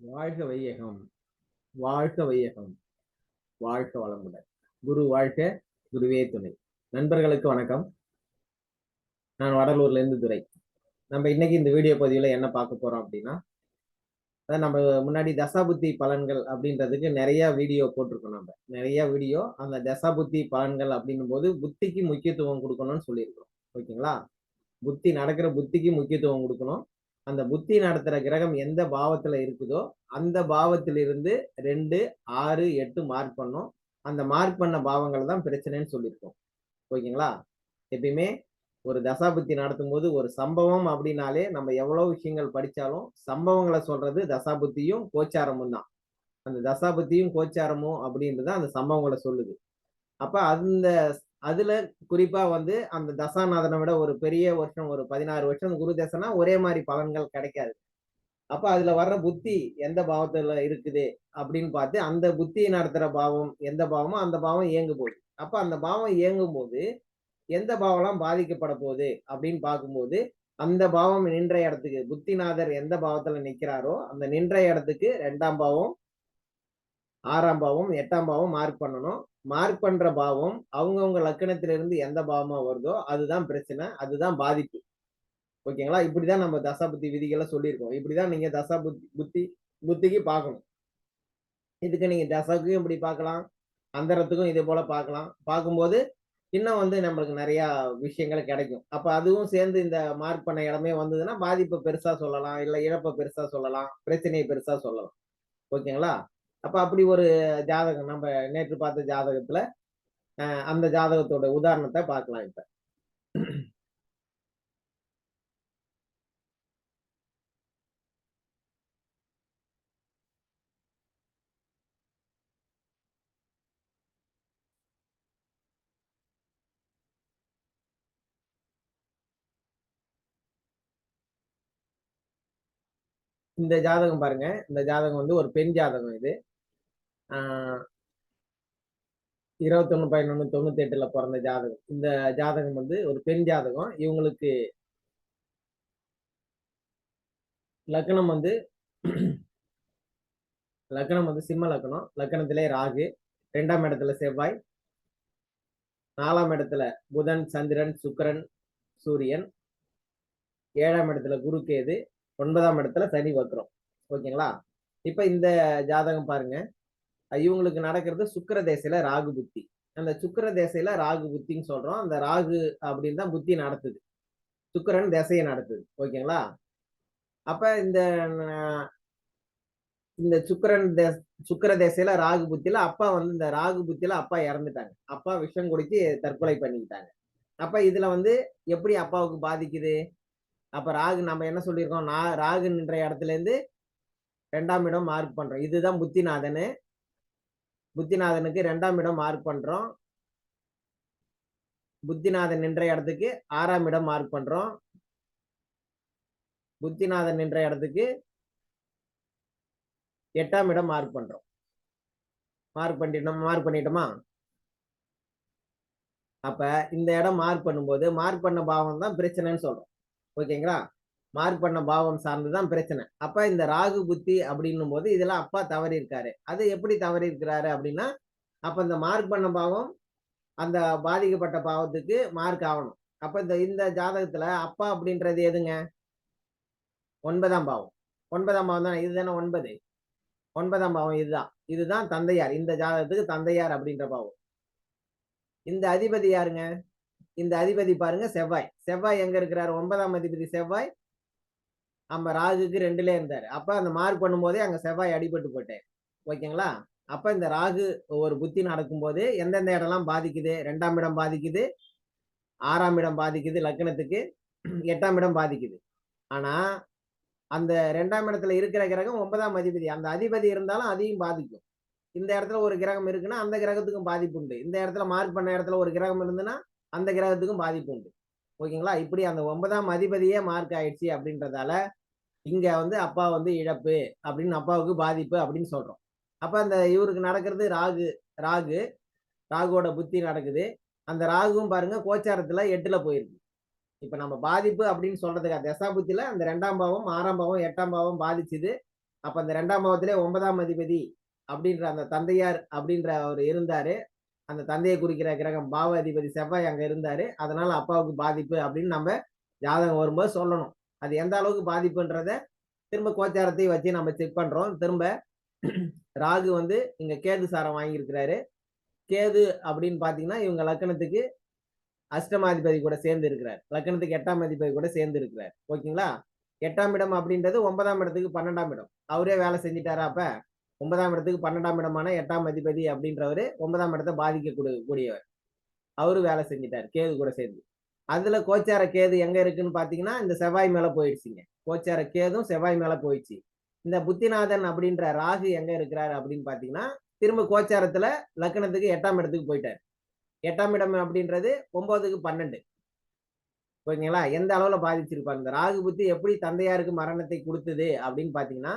வாழ்க வையகம் வாழ்க வையகம் வாழ்க வளமுடன். குரு வாழ்க குருவே துணை. நண்பர்களுக்கு வணக்கம். நான் வடலூர்ல இருந்து துரை. நம்ம இன்னைக்கு இந்த வீடியோ பகுதியில் என்ன பார்க்க போறோம் அப்படின்னா அதான் நம்ம முன்னாடி தசாபுத்தி பலன்கள் அப்படின்றதுக்கு நிறைய வீடியோ போட்டிருக்கோம் நம்ம. நிறைய வீடியோ அந்த தசாபுத்தி பலன்கள் அப்படின்னும் போது புத்திக்கு முக்கியத்துவம் கொடுக்கணும்னு சொல்லியிருக்கிறோம். ஓகேங்களா? புத்தி நடக்கிற புத்திக்கு முக்கியத்துவம் கொடுக்கணும். அந்த புத்தி நடத்துகிற கிரகம் எந்த பாவத்தில் இருக்குதோ அந்த பாவத்திலிருந்து ரெண்டு ஆறு எட்டு மார்க் பண்ணும். அந்த மார்க் பண்ண பாவங்கள் தான் பிரச்சனைன்னு சொல்லியிருக்கோம். ஓகேங்களா? எப்பயுமே ஒரு தசாபுத்தி நடத்தும் போது ஒரு சம்பவம் அப்படின்னாலே நம்ம எவ்வளோ விஷயங்கள் படித்தாலும் சம்பவங்களை சொல்றது தசாபுத்தியும் கோச்சாரமும் தான். அந்த தசாபுத்தியும் கோச்சாரமும் அப்படின்றது அந்த சம்பவங்களை சொல்லுது. அப்போ அந்த அதுல குறிப்பா வந்து அந்த தசாநாதனை விட ஒரு பெரிய வருஷம் ஒரு பதினாறு வருஷம் குரு தசனா ஒரே மாதிரி பலன்கள் கிடைக்காது. அப்ப அதுல வர்ற புத்தி எந்த பாவத்துல இருக்குது அப்படின்னு பார்த்து அந்த புத்தியை நடத்துற பாவம் எந்த பாவமோ அந்த பாவம் இயங்கு போகுது அப்ப அந்த பாவம் இயங்கும் போது எந்த பாவம்லாம் பாதிக்கப்பட போகுது அப்படின்னு பார்க்கும்போது அந்த பாவம் நின்ற இடத்துக்கு புத்திநாதர் எந்த பாவத்துல நிக்கிறாரோ அந்த நின்ற இடத்துக்கு ரெண்டாம் பாவம் ஆறாம் பாவம் எட்டாம் பாவம் மார்க் பண்ணணும். மார்க் பண்ற பாவம் அவங்கவுங்க லக்கணத்திலிருந்து எந்த பாவமா வருதோ அதுதான் பிரச்சனை அதுதான் பாதிப்பு. ஓகேங்களா? இப்படிதான் நம்ம தசாபுத்தி விதிகளை சொல்லியிருக்கோம். இப்படிதான் நீங்க தசா புத்தி புத்தி புத்திக்கு பார்க்கணும். இதுக்கு நீங்க தசாவுக்கும் இப்படி பார்க்கலாம் அந்தரத்துக்கும் இதே போல பார்க்கலாம். பார்க்கும்போது இன்னும் வந்து நம்மளுக்கு நிறைய விஷயங்கள் கிடைக்கும். அப்ப அதுவும் சேர்ந்து இந்த மார்க் பண்ண இடமே வந்ததுன்னா பாதிப்பை பெருசா சொல்லலாம் இல்ல இழப்பை பெருசா சொல்லலாம் பிரச்சனையை பெருசா சொல்லலாம். ஓகேங்களா? அப்ப அப்படி ஒரு ஜாதகம் நம்ம நேற்று பார்த்த ஜாதகத்துல அந்த ஜாதகத்தோட உதாரணத்தை பார்க்கலாம் இப்ப. இந்த ஜாதகம் பாருங்க. இந்த ஜாதகம் வந்து ஒரு பெண் ஜாதகம் இது. இருபத்தொன்னு பதினொன்று தொண்ணூத்தி எட்டுல பிறந்த ஜாதகம். இந்த ஜாதகம் வந்து ஒரு பெண் ஜாதகம். இவங்களுக்கு லக்னம் வந்து லக்னம் வந்து சிம்ம லக்னம் லக்னத்திலே ராகு ரெண்டாம் இடத்துல செவ்வாய் நாலாம் இடத்துல புதன் சந்திரன் சுக்கரன் சூரியன் ஏழாம் இடத்துல குரு கேது ஒன்பதாம் இடத்துல சனி வக்ரம். ஓகேங்களா? இப்ப இந்த ஜாதகம் பாருங்க. இவங்களுக்கு நடக்கிறது சுக்கர தேசையில ராகு புத்தி. அந்த சுக்கர தேசையில ராகு புத்தின்னு சொல்றோம். அந்த ராகு அப்படின்னு தான் புத்தி நடத்துது. சுக்கரன் திசையை நடத்துது. ஓகேங்களா? அப்ப இந்த இந்த சுக்கரன் தே சுக்கர தேசையில ராகு புத்தியில அப்பா வந்து இந்த ராகு புத்தியில அப்பா இறந்துட்டாங்க. அப்பா விஷம் குடிச்சு தற்கொலை பண்ணிக்கிட்டாங்க. அப்ப இதுல வந்து எப்படி அப்பாவுக்கு பாதிக்குது? அப்ப ராகு நம்ம என்ன சொல்லியிருக்கோம்? நான் ராகு நின்ற இடத்துல இருந்து ரெண்டாம் இடம் மார்க் பண்றோம். இதுதான் புத்திநாதனு. புத்திநாதனுக்கு ரெண்டாம் இடம் மார்க் பண்றோம். புத்திநாதன் நின்ற இடத்துக்கு ஆறாம் இடம் மார்க் பண்றோம். புத்திநாதன் நின்ற இடத்துக்கு எட்டாம் இடம் மார்க் பண்றோம். மார்க் பண்ணிட்டோம் மார்க் பண்ணிட்டோமா? அப்ப இந்த இடம் மார்க் பண்ணும்போது மார்க் பண்ண பாவம் தான் பிரச்சனைன்னு சொல்றோம். ஓகேங்களா மார்க் பண்ண பாவம் சார்ந்துதான் பிரச்சனை. அப்ப இந்த ராகு புத்தி அப்படின்னும் போது இதெல்லாம் அப்பா தவறி இருக்காரு அது எப்படி தவறி இருக்கிறாரு அப்படின்னா அப்ப இந்த மார்க் பண்ண பாவம் அந்த பாதிக்கப்பட்ட பாவத்துக்கு மார்க் ஆகணும். அப்ப இந்த இந்த ஜாதகத்துல அப்பா அப்படின்றது எதுங்க? ஒன்பதாம் பாவம். ஒன்பதாம் பாவம் தானே? இதுதானே ஒன்பது. ஒன்பதாம் பாவம் இதுதான். இதுதான் தந்தையார். இந்த ஜாதகத்துக்கு தந்தையார் அப்படின்ற பாவம். இந்த அதிபதி யாருங்க? இந்த அதிபதி பாருங்க செவ்வாய். செவ்வாய் எங்க இருக்கிறாரு? ஒன்பதாம் அதிபதி செவ்வாய் நம்ம ராகுக்கு ரெண்டுல இருந்தாரு. அப்ப அந்த மார்க் பண்ணும்போதே அங்க செவ்வாய் அடிபட்டு போட்டேன் ஓகேங்களா? அப்ப இந்த ராகு ஒரு புத்தி நடக்கும் போது எந்தெந்த இடம்லாம் பாதிக்குது? ரெண்டாம் இடம் பாதிக்குது. ஆறாம் இடம் பாதிக்குது லக்னத்துக்கு எட்டாம் இடம் பாதிக்குது. ஆனா அந்த ரெண்டாம் இடத்துல இருக்கிற கிரகம் ஒன்பதாம் அதிபதி. அந்த அதிபதி இருந்தாலும் அதையும் பாதிக்கும். இந்த இடத்துல ஒரு கிரகம் இருக்குன்னா அந்த கிரகத்துக்கும் பாதிப்பு உண்டு. இந்த இடத்துல மார்க் பண்ண இடத்துல ஒரு கிரகம் இருந்துன்னா அந்த கிரகத்துக்கும் பாதிப்பு உண்டு. ஓகேங்களா? இப்படி அந்த ஒன்பதாம் அதிபதியே மார்க் ஆயிடுச்சு அப்படின்றதால இங்க வந்து அப்பா வந்து இழப்பு அப்படின்னு அப்பாவுக்கு பாதிப்பு அப்படின்னு சொல்றோம். அப்ப அந்த இவருக்கு நடக்கிறது ராகு ராகு ராகுவோட புத்தி நடக்குது. அந்த ராகுவும் பாருங்க கோச்சாரத்துல எட்டுல போயிருக்கு. இப்ப நம்ம பாதிப்பு அப்படின்னு சொல்றதுக்கு தசா புத்தியில அந்த ரெண்டாம் பாவம் ஆறாம் பாவம் எட்டாம் பாவம் பாதிச்சுது. அப்ப அந்த ரெண்டாம் பாவத்திலே ஒன்பதாம் அதிபதி அப்படின்ற அந்த தந்தையார் அப்படின்ற அவர் இருந்தாரு. அந்த தந்தையை குறிக்கிற கிரகம் பாவ அதிபதி செவ்வாய் அங்க இருந்தாரு. அதனால அப்பாவுக்கு பாதிப்பு அப்படின்னு நம்ம ஜாதகம் வரும்போது சொல்லணும். அது எந்த அளவுக்கு பாதிப்புன்றத திரும்ப கோச்சாரத்தையும் வச்சு நம்ம செக் பண்றோம். திரும்ப ராகு வந்து இங்க கேது சாரம் வாங்கியிருக்கிறாரு. கேது அப்படின்னு பாத்தீங்கன்னா இவங்க லக்கணத்துக்கு அஷ்டமாதிபதி கூட சேர்ந்து இருக்கிறார் லக்கணத்துக்கு எட்டாம் அதிபதி கூட சேர்ந்து இருக்கிறார் ஓகேங்களா? எட்டாம் இடம் அப்படின்றது ஒன்பதாம் இடத்துக்கு பன்னெண்டாம் இடம். அவரே வேலை செஞ்சிட்டாரா அப்ப? ஒன்பதாம் இடத்துக்கு பன்னெண்டாம் இடமான எட்டாம் அதிபதி அப்படின்றவர் ஒன்பதாம் இடத்தை பாதிக்க கூடியவர். அவரு வேலை செஞ்சிட்டார் கேது கூட சேர்ந்து. அதுல கோச்சார கேது எங்க இருக்குன்னு பாத்தீங்கன்னா இந்த செவ்வாய் மேல போயிடுச்சுங்க. கோச்சார கேதும் செவ்வாய் மேல போயிடுச்சு. இந்த புத்திநாதன் அப்படின்ற ராகு எங்க இருக்கிறாரு அப்படின்னு பாத்தீங்கன்னா திரும்ப கோச்சாரத்துல லக்கணத்துக்கு எட்டாம் இடத்துக்கு போயிட்டார். எட்டாம் இடம் அப்படின்றது ஒன்பதுக்கு பன்னெண்டு. ஓகேங்களா? எந்த அளவுல பாதிச்சிருப்பார்? இந்த ராகு புத்தி எப்படி தந்தையாருக்கு மரணத்தை கொடுத்தது அப்படின்னு பாத்தீங்கன்னா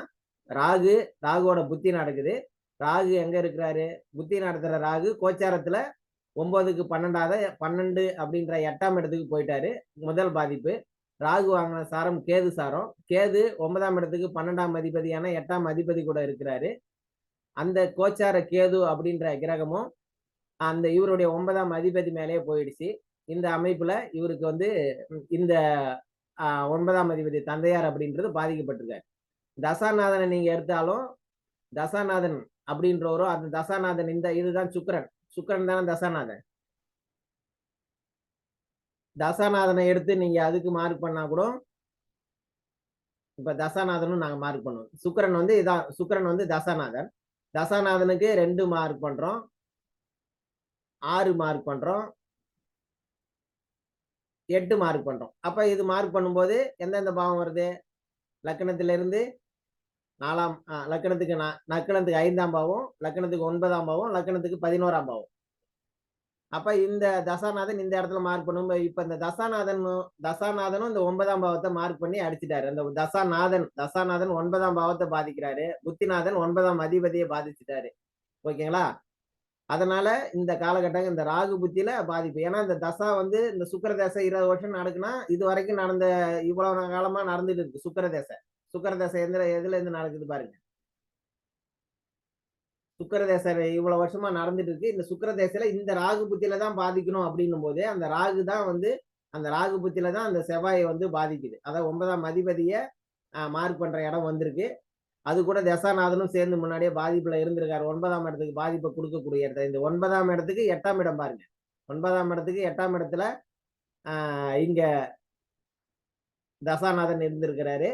ராகு ராகுவோட புத்தி நடக்குது. ராகு எங்க இருக்கிறாரு? புத்தி நடத்துற ராகு கோச்சாரத்துல ஒன்பதுக்கு பன்னெண்டாவது பன்னெண்டு அப்படின்ற எட்டாம் இடத்துக்கு போயிட்டாரு. முதல் பாதிப்பு. ராகு வாங்கின சாரம் கேது சாரம். கேது ஒன்பதாம் இடத்துக்கு பன்னெண்டாம் அதிபதியான எட்டாம் அதிபதி கூட இருக்கிறாரு. அந்த கோச்சார கேது அப்படின்ற கிரகமும் அந்த இவருடைய ஒன்பதாம் அதிபதி மேலேயே போயிடுச்சு. இந்த அமைப்புல இவருக்கு வந்து இந்த ஒன்பதாம் அதிபதி தந்தையார் அப்படின்றது பாதிக்கப்பட்டிருக்காரு. தசாநாதனை நீங்க எடுத்தாலும் தசாநாதன் அப்படின்றவரும் அந்த தசாநாதன் இந்த இதுதான் சுக்கரன். சுக்கரன் தானே தசாநாதன். தசாநாதனை எடுத்து நீங்க அதுக்கு மார்க் பண்ணா கூட இப்ப தசாநாதனும் நாங்க மார்க் பண்ணுவோம். சுக்கரன் வந்து இதான் சுக்கரன் வந்து தசாநாதன். தசாநாதனுக்கு ரெண்டு மார்க் பண்றோம். ஆறு மார்க் பண்றோம். எட்டு மார்க் பண்றோம். அப்ப இது மார்க் பண்ணும்போது எந்தெந்த பாவம் வருது? லக்கணத்திலிருந்து நாலாம் லக்கணத்துக்கு லக்கணத்துக்கு ஐந்தாம் பாவம் லக்கணத்துக்கு ஒன்பதாம் பாவம் லக்கணத்துக்கு பதினோராம் பாவம். அப்ப இந்த தசாநாதன் இந்த இடத்துல மார்க் பண்ணும் இப்ப இந்த தசாநாதன் தசாநாதனும் இந்த ஒன்பதாம் பாவத்தை மார்க் பண்ணி அடிச்சிட்டாரு. அந்த தசாநாதன் தசாநாதன் ஒன்பதாம் பாவத்தை பாதிக்கிறாரு. புத்திநாதன் ஒன்பதாம் அதிபதியை பாதிச்சிட்டாரு. ஓகேங்களா? அதனால இந்த காலகட்டம் இந்த ராகு புத்தியில பாதிப்பு. ஏன்னா இந்த தசா வந்து இந்த சுக்கர தசை இருபது வருஷம் நடக்குன்னா இது வரைக்கும் நடந்த இவ்வளவு காலமா நடந்துட்டு இருக்கு சுக்கர தசை சுக்கரதசை எந்த எதுல இருந்து நடக்குது பாருங்க. சுக்கர இவ்வளவு வருஷமா நடந்துட்டு இருக்கு. இந்த சுக்கரதேசையில இந்த ராகு புத்தியில தான் பாதிக்கணும் அப்படின்னும் போது அந்த ராகு தான் வந்து அந்த ராகு புத்தியில தான் அந்த செவ்வாயை வந்து பாதிக்குது. அதாவது ஒன்பதாம் அதிபதிய மார்க் பண்ற இடம் வந்திருக்கு. அது கூட தசாநாதனும் சேர்ந்து முன்னாடியே பாதிப்புல இருந்திருக்காரு. ஒன்பதாம் இடத்துக்கு பாதிப்பை கொடுக்கக்கூடிய இடத்த இந்த ஒன்பதாம் இடத்துக்கு எட்டாம் இடம் பாருங்க. ஒன்பதாம் இடத்துக்கு எட்டாம் இடத்துல ஆஹ் இங்க தசாநாதன் இருந்திருக்கிறாரு.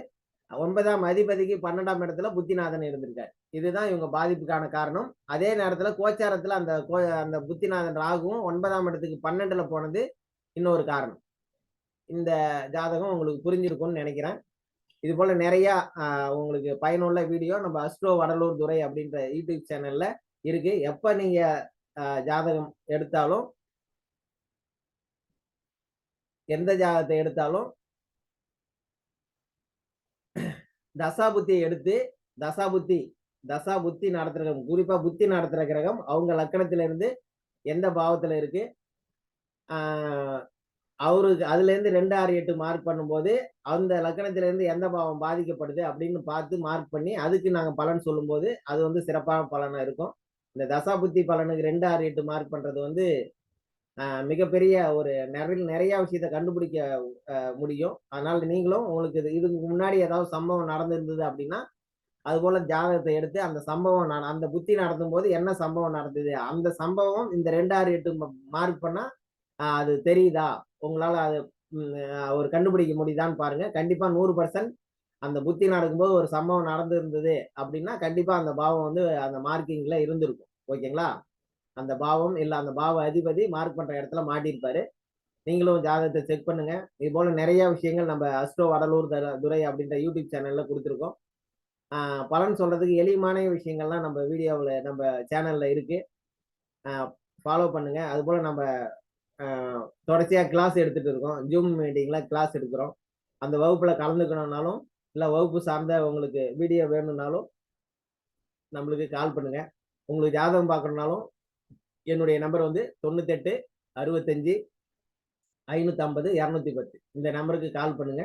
ஒன்பதாம் அதிபதிக்கு பன்னெண்டாம் இடத்துல புத்திநாதன் இருந்திருக்காரு. இதுதான் இவங்க பாதிப்புக்கான காரணம். அதே நேரத்துல கோச்சாரத்துல அந்த கோ அந்த புத்திநாதன் ராகுவும் ஒன்பதாம் இடத்துக்கு பன்னெண்டுல போனது இன்னொரு காரணம். இந்த ஜாதகம் உங்களுக்கு புரிஞ்சிருக்கும்னு நினைக்கிறேன். இது போல நிறைய உங்களுக்கு பயனுள்ள வீடியோ நம்ம அஸ்ட்ரோ வடலூர் துறை அப்படின்ற யூடியூப் சேனல்ல இருக்கு. எப்ப நீங்க ஜாதகம் எடுத்தாலும் எந்த ஜாதகத்தை எடுத்தாலும் தசா புத்தியை எடுத்து தசா புத்தி தசா புத்தி நடத்துற கிரகம் குறிப்பா புத்தி நடத்துற கிரகம் அவங்க லக்கணத்துல இருந்து எந்த பாவத்துல இருக்கு? அவருக்கு அதுல இருந்து ரெண்டு ஆறு எட்டு மார்க் பண்ணும்போது அந்த லக்கணத்துல இருந்து எந்த பாவம் பாதிக்கப்படுது அப்படின்னு பார்த்து மார்க் பண்ணி அதுக்கு நாங்க பலன் சொல்லும்போது அது வந்து சிறப்பான பலனா இருக்கும். இந்த தசா புத்தி பலனுக்கு ரெண்டு ஆறு எட்டு மார்க் பண்றது வந்து மிகப்பெரிய ஒரு நிறைய நிறைய விஷயத்த கண்டுபிடிக்க முடியும். அதனால நீங்களும் உங்களுக்கு இது இதுக்கு முன்னாடி ஏதாவது சம்பவம் நடந்திருந்தது அப்படின்னா அது போல ஜாதகத்தை எடுத்து அந்த சம்பவம் நான் அந்த புத்தி நடத்தும் போது என்ன சம்பவம் நடந்தது? அந்த சம்பவம் இந்த ரெண்டாறு எட்டு மார்க் பண்ணா அது தெரியுதா? உங்களால அது ஒரு கண்டுபிடிக்க முடியுதான்னு பாருங்க. கண்டிப்பா நூறு பர்சன்ட் அந்த புத்தி நடக்கும்போது ஒரு சம்பவம் நடந்திருந்தது அப்படின்னா கண்டிப்பா அந்த பாவம் வந்து அந்த மார்க்கிங்ல இருந்திருக்கும். ஓகேங்களா? அந்த பாவம் இல்லை அந்த பாவ அதிபதி மார்க் பண்ணுற இடத்துல மாட்டியிருப்பாரு. நீங்களும் ஜாதகத்தை செக் பண்ணுங்க. இது போல நிறைய விஷயங்கள் நம்ம அஸ்ட்ரோ வடலூர் துறை அப்படின்ற யூடியூப் சேனல்ல கொடுத்துருக்கோம். பலன் சொல்றதுக்கு எளிமையான விஷயங்கள்லாம் நம்ம வீடியோவில் நம்ம சேனல்ல இருக்கு. ஃபாலோ பண்ணுங்க. அது போல நம்ம தொடர்ச்சியாக கிளாஸ் எடுத்துட்டு இருக்கோம். ஜூம் மீட்டிங்ல கிளாஸ் எடுக்கிறோம். அந்த வகுப்புல கலந்துக்கணும்னாலும் இல்லை வகுப்பு சார்ந்த உங்களுக்கு வீடியோ வேணும்னாலும் நம்மளுக்கு கால் பண்ணுங்க. உங்களுக்கு ஜாதகம் பார்க்கணுனாலும் என்னுடைய நம்பர் வந்து தொண்ணூத்தெட்டு அறுபத்தஞ்சு ஐநூற்றி ஐம்பது இரநூத்தி பத்து இந்த நம்பருக்கு கால் பண்ணுங்க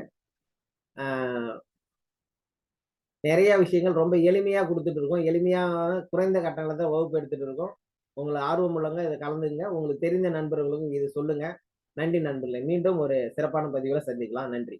நிறைய விஷயங்கள் ரொம்ப எளிமையாக கொடுத்துட்டு இருக்கோம். எளிமையாக குறைந்த கட்டணத்தை வகுப்பு எடுத்துட்டு இருக்கோம். உங்களை ஆர்வம் உள்ளவங்க இதை கலந்துங்க உங்களுக்கு தெரிந்த நண்பர்களுக்கும் இது சொல்லுங்க. நன்றி நண்பர்களே. மீண்டும் ஒரு சிறப்பான பதிவுல சந்திக்கலாம். நன்றி.